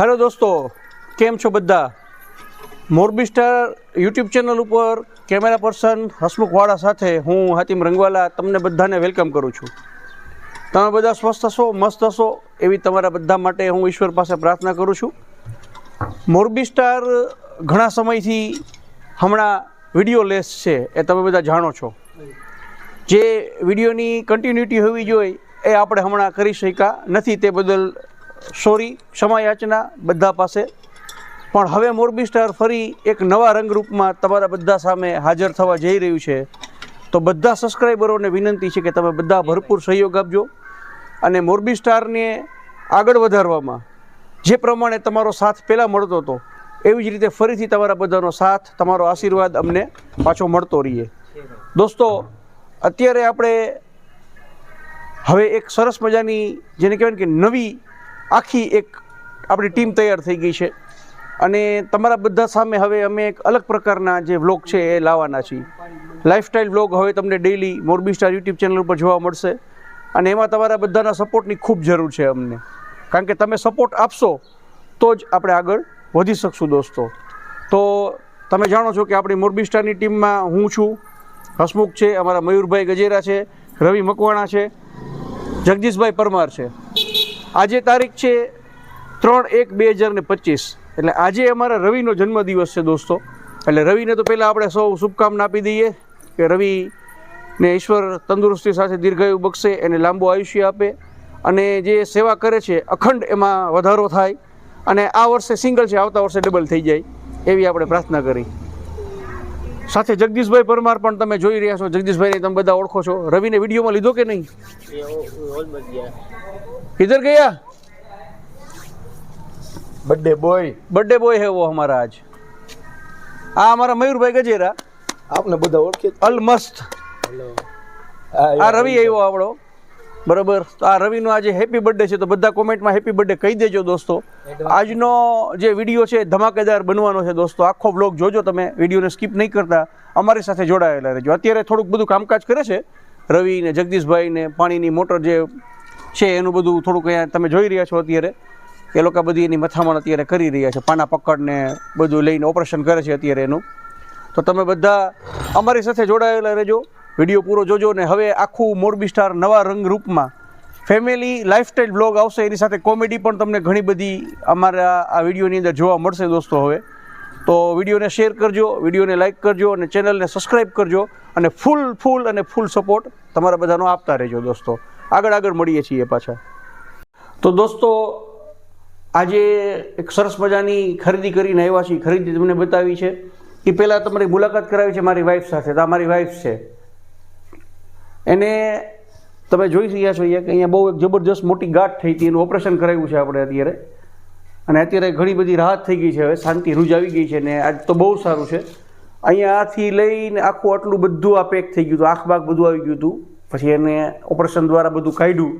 Hello દોસ્તો, કેમ છો બધા? મોરબી સ્ટાર યુટ્યુબ ચેનલ ઉપર કેમેરા પર્સન હસમુખ વાળા સાથે હું હાતિમ રંગવાલા તમને બધાને વેલકમ કરું છું. તમે બધા સ્વસ્થ હશો, મસ્ત હશો એવી તમારા બધા માટે હું ઈશ્વર પાસે પ્રાર્થના કરું છું. મોરબી સ્ટાર ઘણા સમયથી હમણાં વીડિયો લેસ છે એ તમે બધા જાણો છો. જે વિડીયોની કન્ટિન્યુટી હોવી જોઈએ એ આપણે હમણાં કરી શક્યા નથી તે બદલ સોરી ક્ષમા યાચના બધા પાસે. પણ હવે મોરબી સ્ટાર ફરી એક નવા રંગરૂપમાં તમારા બધા સામે હાજર થવા જઈ રહ્યું છે. તો બધા સબસ્ક્રાઈબરોને વિનંતી છે કે તમે બધા ભરપૂર સહયોગ આપજો અને મોરબી સ્ટારને આગળ વધારવામાં. જે પ્રમાણે તમારો સાથ પહેલાં મળતો હતો, એવી જ રીતે ફરીથી તમારા બધાનો સાથ, તમારો આશીર્વાદ અમને પાછો મળતો રહીએ. દોસ્તો, અત્યારે આપણે હવે એક સરસ મજાની, જેને કહેવાય કે નવી આખી એક આપણી ટીમ તૈયાર થઈ ગઈ છે. અને તમારા બધા સામે હવે અમે એક અલગ પ્રકારના જે વ્લોગ છે એ લાવવાના છીએ. લાઈફસ્ટાઈલ વ્લોગ હવે તમને daily Morbi Star YouTube channel ઉપર જોવા મળશે. અને એમાં તમારા બધાના સપોર્ટની ખૂબ જરૂર છે અમને. કારણ કે તમે સપોર્ટ આપશો તો જ આપણે આગળ વધી શકશું દોસ્તો. તો તમે જાણો છો કે આપણી મોરબી સ્ટારની ટીમમાં હું છું. હસમુખ છે, અમારા મયુરભાઈ ગજેરા છે, રવિ મકવાણા છે, જગદીશભાઈ પરમાર છે. આજે તારીખ છે ત્રણ એક બે હજાર ને પચીસ. એટલે આજે અમારા રવિનો જન્મદિવસ છે દોસ્તો. એટલે રવિને તો પહેલાં આપણે સૌ શુભકામના આપી દઈએ કે રવિ ને ઈશ્વર તંદુરસ્તી સાથે દીર્ઘાયુ બક્ષે એને લાંબુ આયુષ્ય આપે અને જે સેવા કરે છે અખંડ એમાં વધારો થાય. અને આ વર્ષે સિંગલ છે, આવતા વર્ષે ડબલ થઈ જાય. એવી આપણે પ્રાર્થના કરી. સાથે જગદીશભાઈ પરમાર પણ તમે જોઈ રહ્યા છો. જગદીશભાઈ તમે બધા ઓળખો છો. રવિને વિડીયોમાં લીધો કે નહીં? કિધર ગયા? બર્થડે બોય બર્થડે બોય હે વો હમારા આજ. આ અમારા મયુરભાઈ ગજેરા. આપને બધા ઓળખે અલમસ્ત આ રવિ આવ્યો આપણો બરોબર? તો આ રવિનો આજે હેપી બર્થડે છે તો બધા કોમેન્ટમાં હેપી બર્થડે કહી દેજો દોસ્તો. આજનો જે વીડિયો છે ધમાકેદાર બનવાનો છે દોસ્તો. આખો બ્લોગ જોજો તમે વિડીયોને સ્કીપ નહીં કરતા. અમારી સાથે જોડાયેલા રહેજો. અત્યારે થોડુંક બધું કામકાજ કરે છે રવિ ને જગદીશભાઈ ને પાણીની મોટર જે છે એનું બધું થોડુંક અહીંયા તમે જોઈ રહ્યા છો અત્યારે. એ લોકો બધી એની મથામણ અત્યારે કરી રહ્યા છે. પાના પકડને બધું લઈને ઓપરેશન કરે છે અત્યારે એનું. તો તમે બધા અમારી સાથે જોડાયેલા રહેજો. વીડિયો પૂરો જોજો ને હવે આખું મોરબી સ્ટાર નવા રંગ રૂપમાં ફેમિલી લાઇફસ્ટાઈલ બ્લોગ આવશે. એની સાથે કોમેડી પણ તમને ઘણી બધી અમારા આ વિડીયોની અંદર જોવા મળશે દોસ્તો હવે. તો વિડીયોને શેર કરજો, વિડીયોને લાઇક કરજો અને ચેનલને સબસ્ક્રાઈબ કરજો અને ફૂલ ફૂલ અને ફૂલ સપોર્ટ તમારા બધાનો આપતા રહેજો દોસ્તો. આગળ આગળ મળીએ છીએ પાછા. તો દોસ્તો, આજે એક સરસ મજાની ખરીદી કરીને આવ્યા છીએ. ખરીદી તમને બતાવી છે. એ પહેલાં તમારી મુલાકાત કરાવી છે મારી વાઈફ સાથે. તો આ મારી વાઈફ છે. એને તમે જોઈ રહ્યા છો કે અહીંયા બહુ એક જબરજસ્ત મોટી ગાંઠ થઈ હતી, એનું ઓપરેશન કરાવ્યું છે આપણે અત્યારે. અને અત્યારે ઘણી બધી રાહત થઈ ગઈ છે, હવે શાંતિ રૂજ આવી ગઈ છે ને આજ તો બહુ સારું છે. અહીંયા આથી લઈને આખું આટલું બધું આ પેક થઈ ગયું હતું, આંખ બાગ બધું આવી ગયું હતું. પછી એને ઓપરેશન દ્વારા બધું કાઢ્યું.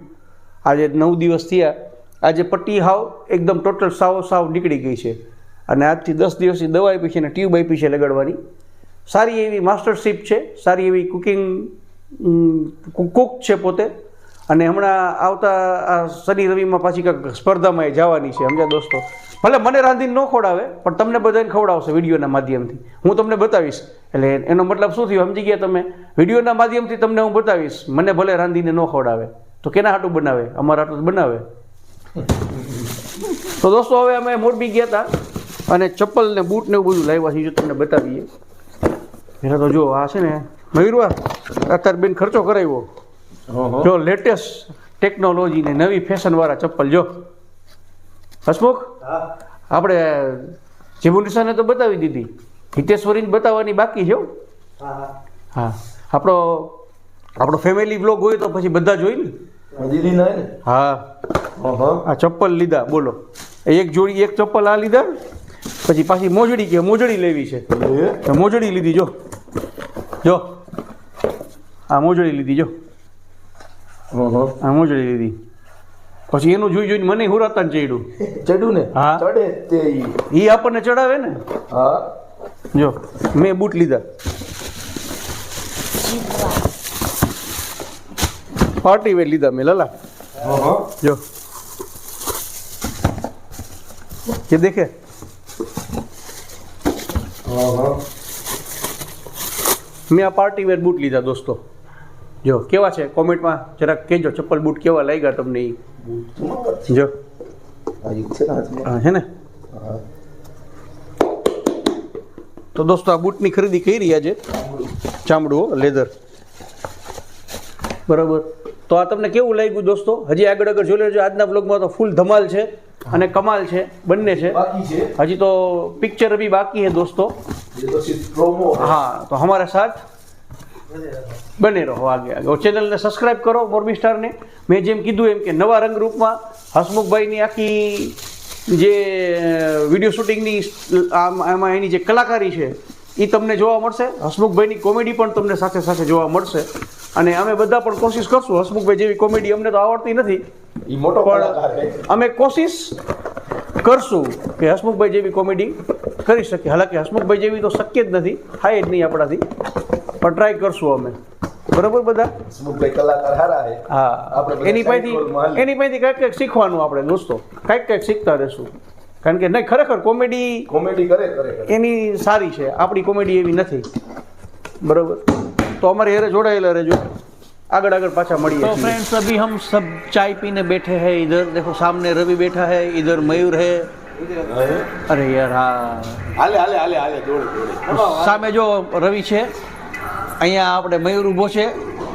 આજે નવ દિવસ થયા. આજે પટ્ટી હાવ એકદમ ટોટલ સાવ સાવ નીકળી ગઈ છે. અને આજથી દસ દિવસની દવા આપી છે અને ટ્યુબ આપી છે લગાડવાની. સારી એવી માસ્ટરશીપ છે, સારી એવી કુકિંગ કુક છે પોતે. અને હમણાં આવતા આ શનિ રવિમાં પાછી કંઈક સ્પર્ધામાં એ જવાની છે, સમજ્યા દોસ્તો? ભલે મને રાંધીને ન ખવડાવે, પણ તમને બધાને ખવડાવશે વિડીયોના માધ્યમથી. હું તમને બતાવીશ. એટલે એનો મતલબ શું થયું? સમજી ગયા તમે? વિડીયોના માધ્યમથી તમને હું બતાવીશ. મને ભલે રાંધીને ન ખવડાવે. તો કેના હાટું બનાવે? અમારા હાટું બનાવે. તો દોસ્તો, હવે અમે મોરબી ગયા હતા અને ચપ્પલ ને બૂટ ને એવું બધું લાવ્યા છીએ, જો તમને બતાવીએ. પહેલાં તો જો આ છે ને મયુરવા અત્યારે બેન ખર્ચો કરાવ્યો. જો લેટેસ્ટ ટેકનોલોજી ને નવી ફેશન વાળા ચપ્પલ જો. હસમુખ આપણે જીબુનિસાને તો બતાવી દીધી. હિતેશ્વરીને બતાવવાની બાકી છે હા. આપણો આપણો ફેમિલી બ્લોગ હોય તો પછી બધા જોઈ ને દીદી ના? હા. હા આ ચપ્પલ લીધા બોલો. એક જોડી એક ચપ્પલ આ લીધા. પછી પાછી મોજડી કે મોજડી લેવી છે. મોજડી લીધી જો. જો. આ મોજડી લીધી જો. આ મોજડી લીધી. પછી એનું જોઈ જોઈને મને હુરાતા ને ચડ્યું. ચડ્યું ને? હા. ચડે તે ઈ. એ આપણને ચડાવે ને? હા. જો મેં બૂટ લીધા. પાર્ટી વેર લીધા મેં લલા. જો. કે દેખે. હા હા મેં આ પાર્ટી વેર બૂટ લીધા દોસ્તો. જો કેવા છે? કોમેન્ટમાં જરાક કહેજો ચપ્પલ બૂટ કેવા લાગ્યા તમને જો. હે ને? તો દોસ્તો આ બૂટની ખરીદી કરી રહ્યા છે. ચામડું લેધર. બરાબર. તો આ તમને કેવું લાગ્યું દોસ્તો? હજી આગળ આગળ જોઈ લેજો આજના બ્લોગમાં તો ફૂલ ધમાલ છે અને કમાલ છે બંને છે. હજી તો પિક્ચર બી બાકી હે દોસ્તો. હા તો અમારા સાથ બને રહો આગે આગળ ચેનલને સબસ્ક્રાઈબ કરો મોરબી સ્ટારને મેં જેમ કીધું એમ કે નવા રંગરૂપમાં હસમુખભાઈની આખી જે વીડિયો શૂટિંગની એમાં એની જે કલાકારી છે એ તમને જોવા મળશે. હસમુખભાઈની કોમેડી પણ તમને સાથે સાથે જોવા મળશે. અને અમે બધા પણ કોશિશ કરશું. હસમુખભાઈ જેવી કોમેડી અમને તો આવડતી નથી. મોટો પણ અમે કોશિશ કરશું કે હસમુખભાઈ જેવી કોમેડી કરી શકીએ. હાલાકી હસમુખભાઈ જેવી તો શક્ય જ નથી. થાય જ નહીં આપણાથી. પણ ટ્રાય કરશું અમે બરાબર બધા ભાઈ કલાકાર હારા હે હા આપણે બધા એની side role માં પાસેથી એની પાસેથી કંઈક કંઈક શીખવાનું આપણે દોસ્તો કંઈક કંઈક શીખતા રહેશું કારણ કે નહીં ખરેખર કોમેડી કોમેડી કરે કરે કરે એની સારી છે આપણી કોમેડી એવી નથી બરાબર તો અમારી હારે જોડાયેલા રહેજો આગળ આગળ પાછા મળીએ तो फ्रेंड्स अभी हम सब चाय पीने बैठे हैं इधर देखो सामने रवि बैठा है इधर मयूर है अरे यार हाँ હાલે હાલે હાલે હાલે દોડે દોડે સામે જો રવિ છે અહીંયા આપણે મયુર ઊભો છે.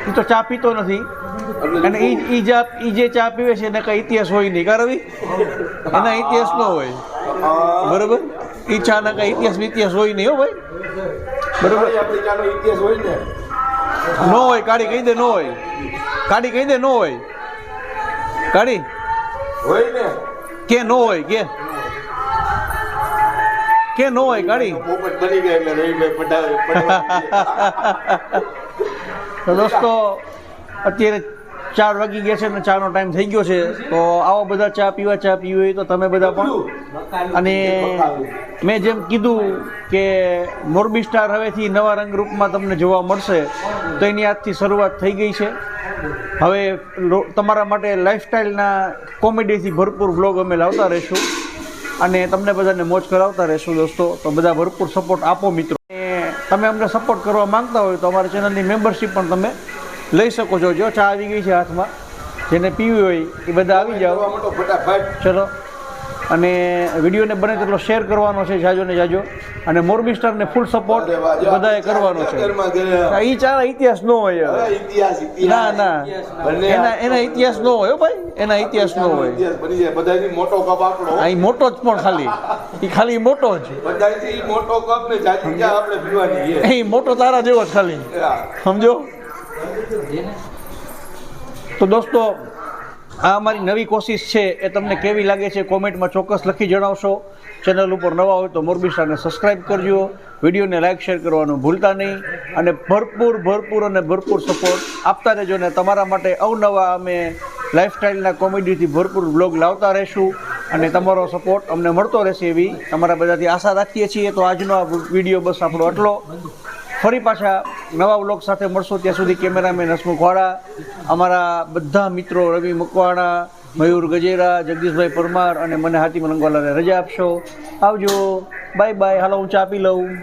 એ તો ચા પીતો નથી. અને ઈ ઈ જા ઈ જે ચા પીવે છે એને કઈ ઇતિહાસ હોય નહીં. કા રવિ? એના ઇતિહાસ ન હોય. બરોબર? ઈ ચા ના કઈ ઇતિહાસ ઇતિહાસ હોય નહીં હો ભાઈ. બરોબર? ઇતિહાસ ને હોય, કાઢી કહી દે ન હોય. કાઢી કહી દે ન હોય. કાઢી? હોય કે ન હોય, કે? કે નો હોય ગાડી? બની ગયા એટલે રવિભાઈ પટાવે પટાવે તો દોસ્તો અત્યારે ચાર વાગી ગયા છે ને ચાનો ટાઈમ થઈ ગયો છે. તો આવો બધા ચા પીવા ચા પીવી હોય તો તમે બધા પણ. અને મેં જેમ કીધું કે મોરબી સ્ટાર હવેથી નવા રંગરૂપમાં તમને જોવા મળશે તો એની આજથી શરૂઆત થઈ ગઈ છે. હવે તમારા માટે લાઈફસ્ટાઈલના કોમેડીથી ભરપૂર બ્લોગ અમે લાવતા રહીશું. અને તમને બધાને મોજ કરાવતા રહેશું દોસ્તો. તો બધા ભરપૂર સપોર્ટ આપો મિત્રો. અને તમે અમને સપોર્ટ કરવા માંગતા હોય તો અમારી ચેનલની મેમ્બરશિપ પણ તમે લઈ શકો છો. જો ચા આવી ગઈ છે હાથમાં જેને પીવી હોય એ બધા આવી જાઓ. ચલો. અને વિડીયોને બને તેટલો શેર કરવાનો છે જાજો ને જાજો. અને મોરબી સ્ટારને ફૂલ સપોર્ટ બધાએ કરવાનો છે. એ ચાર ઇતિહાસ ન હોય ના ના. એના એના ઇતિહાસ ન હોય હો ભાઈ. એના ઇતિહાસ ન હોય. મોટો કપ આપણો અહીં મોટો જ પણ ખાલી. એ ખાલી મોટો જ. મોટો કપ ને આપણે પીવાની એ મોટો તારા જેવો જ ખાલી. સમજો? તો દોસ્તો આ અમારી નવી કોશિશ છે એ તમને કેવી લાગે છે કોમેન્ટમાં ચોક્કસ લખી જણાવશો. ચેનલ ઉપર નવા હોય તો મોરબી સ્ટારને સબસ્ક્રાઈબ કરજો. વિડીયોને લાઇક, શેર કરવાનું ભૂલતા નહીં. અને ભરપૂર ભરપૂર અને ભરપૂર સપોર્ટ આપતા રહેજો ને તમારા માટે અવનવા અમે લાઈફસ્ટાઈલના કોમેડીથી ભરપૂર બ્લોગ લાવતા રહીશું. અને તમારો સપોર્ટ અમને મળતો રહેશે એવી તમારા બધાથી આશા રાખીએ છીએ. તો આજનો આ વીડિયો બસ આપણો આટલો. ફરી પાછા નવા વ્લોગ સાથે મળશો ત્યાં સુધી કેમેરામેન હસમુખ વાળા, અમારા બધા મિત્રો રવિ મકવાણા, મયુર ગજેરા, જગદીશભાઈ પરમાર અને મને હાથી મલંગવાલાને રજા આપશો. આવજો. Bye bye. હાલો, હું ચા પી લઉં.